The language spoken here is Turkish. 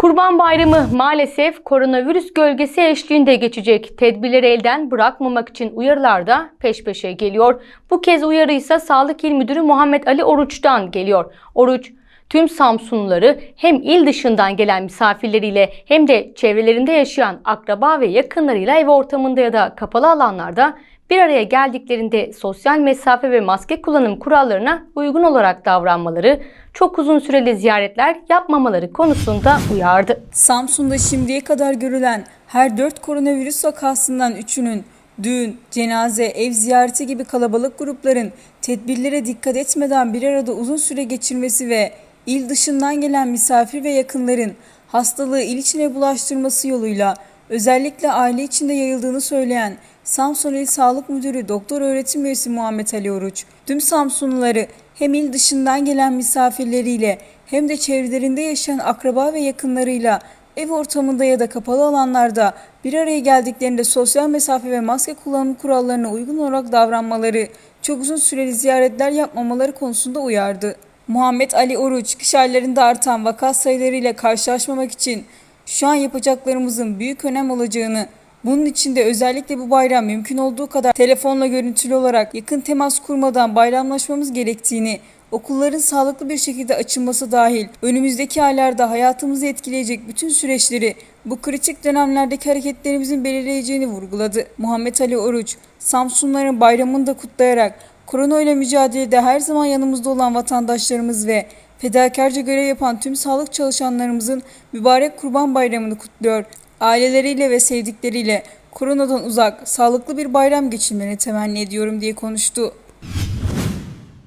Kurban Bayramı maalesef koronavirüs gölgesi eşliğinde geçecek. Tedbirleri elden bırakmamak için uyarılar da peş peşe geliyor. Bu kez uyarı ise Sağlık İl Müdürü Muhammed Ali Oruç'tan geliyor. Oruç, tüm Samsunluları hem il dışından gelen misafirleriyle hem de çevrelerinde yaşayan akraba ve yakınlarıyla ev ortamında ya da kapalı alanlarda bir araya geldiklerinde sosyal mesafe ve maske kullanım kurallarına uygun olarak davranmaları, çok uzun süreli ziyaretler yapmamaları konusunda uyardı. Samsun'da şimdiye kadar görülen her 4 koronavirüs vakasından 3'ünün düğün, cenaze, ev ziyareti gibi kalabalık grupların tedbirlere dikkat etmeden bir arada uzun süre geçirmesi ve il dışından gelen misafir ve yakınların hastalığı il içine bulaştırması yoluyla özellikle aile içinde yayıldığını söyleyen Samsun İl Sağlık Müdürü Doktor Öğretim Üyesi Muhammed Ali Oruç, tüm Samsunluları hem il dışından gelen misafirleriyle hem de çevrelerinde yaşayan akraba ve yakınlarıyla ev ortamında ya da kapalı alanlarda bir araya geldiklerinde sosyal mesafe ve maske kullanım kurallarına uygun olarak davranmaları, çok uzun süreli ziyaretler yapmamaları konusunda uyardı. Muhammed Ali Oruç, kış aylarında artan vaka sayılarıyla karşılaşmamak için şu an yapacaklarımızın büyük önem olacağını, bunun için de özellikle bu bayram mümkün olduğu kadar telefonla görüntülü olarak yakın temas kurmadan bayramlaşmamız gerektiğini, okulların sağlıklı bir şekilde açılması dahil önümüzdeki aylarda hayatımızı etkileyecek bütün süreçleri bu kritik dönemlerdeki hareketlerimizin belirleyeceğini vurguladı. Muhammed Ali Oruç, Samsunların bayramını da kutlayarak korona ile mücadelede her zaman yanımızda olan vatandaşlarımız ve fedakarca görev yapan tüm sağlık çalışanlarımızın mübarek Kurban Bayramını kutluyor. Aileleriyle ve sevdikleriyle koronadan uzak, sağlıklı bir bayram geçirmeni temenni ediyorum diye konuştu.